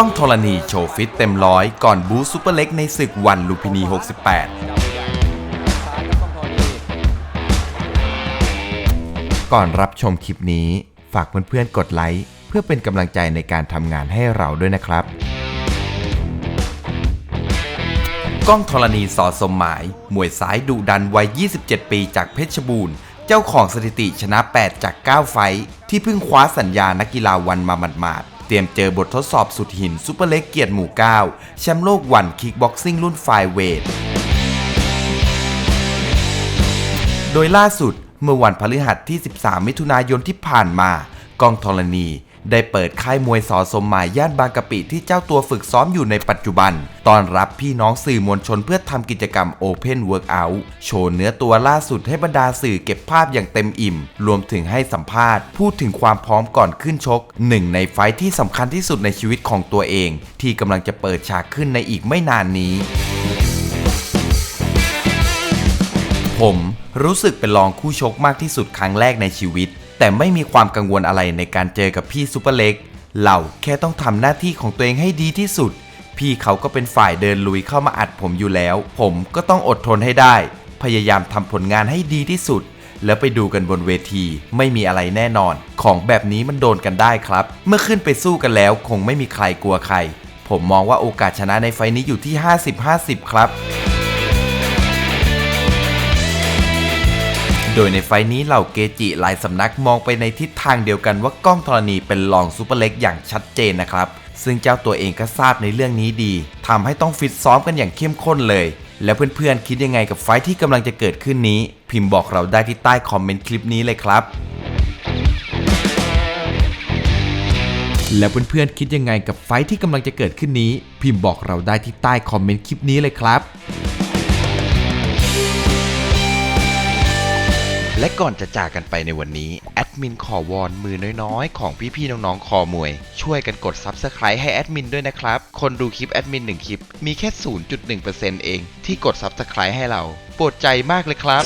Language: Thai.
ก้องธรณีโชว์ฟิตเต็มร้อยก่อนบูซูเปอร์เล็กในศึกวันลุมพินี 68 ก่อนรับชมคลิปนี้ ฝากเพื่อนๆกดไลค์ เพื่อเป็นกำลังใจในการทำงานให้เราด้วยนะครับ ก้องธรณีสอสมหมาย มวยสายดุดันวัย 27 ปีจากเพชรบูรณ์เจ้าของสถิติชนะ 8 จาก 9 ไฟท์ที่เพิ่งคว้าสัญญานักกีฬาวันมาหมาดๆ เตรียมเจอบททดสอบสุดหินซูเปอร์เล็กเกียรติหมู่9แชมป์โลกวันคิกบ็อกซิ่งรุ่นไฟเวท โดยล่าสุดเมื่อวันพฤหัสที่ 13 มิถุนายนที่ผ่านมา กองธรณี ได้เปิดค่ายมวยสอสมหมายย่านบางกะปิที่เจ้าตัวฝึกซ้อมอยู่ในปัจจุบัน ตอนรับพี่น้องสื่อมวลชนเพื่อทำกิจกรรม Open Workout โชว์เนื้อตัวล่าสุดให้บรรดาสื่อเก็บภาพอย่างเต็มอิ่ม รวมถึงให้สัมภาษณ์ พูดถึงความพร้อมก่อนขึ้นชกหนึ่งในไฟท์ที่สำคัญที่สุดในชีวิตของตัวเอง ที่กำลังจะเปิดฉากขึ้นในอีกไม่นานนี้ ผมรู้สึกเป็นรองคู่ชกมากที่สุดครั้งแรกในชีวิต แต่ไม่มีความกังวลอะไรในการเจอกับพี่ซูเปอร์เล็ก เราแค่ต้องทำหน้าที่ของตัวเองให้ดีที่สุด พี่เขาก็เป็นฝ่ายเดินลุยเข้ามาอัดผมอยู่แล้ว ผมก็ต้องอดทนให้ได้ พยายามทำผลงานให้ดีที่สุด แล้วไปดูกันบนเวที ไม่มีอะไรแน่นอน ของแบบนี้มันโดนกันได้ครับ เมื่อขึ้นไปสู้กันแล้ว คงไม่มีใครกลัวใคร ผมมองว่าโอกาสชนะในไฟล์นี้อยู่ที่ 50-50 ครับ โดยในไฟนี้เหล่าเกจิหลายสำนักมองไปในทิศทางเดียวกันว่ากล้องธรณีเป็นรองซูเปอร์เล็กอย่างชัดเจนนะครับ ซึ่งเจ้าตัวเองก็ทราบในเรื่องนี้ดีทำให้ต้องฟิตซ้อมกันอย่างเข้มข้นเลย แล้วเพื่อนๆคิดยังไงกับไฟที่กำลังจะเกิดขึ้นนี้ พิมพ์บอกเราได้ที่ใต้คอมเมนต์คลิปนี้เลยครับแล้วเพื่อนๆคิดยังไงกับไฟท์ที่กำลังจะเกิดขึ้นนี้พิมพ์บอกเราได้ที่ใต้คอมเมนต์คลิปนี้เลยครับ และก่อนจะจากกันไปในวันนี้ แอดมินขอวอนมือน้อยๆ ของพี่ๆน้องๆ คอมวย ช่วยกันกด Subscribe ให้แอดมินด้วยนะครับ คนดูคลิปแอดมิน1คลิป มีแค่ 0.1%เอง ที่กด Subscribe ให้เรา ปวดใจมากเลยครับ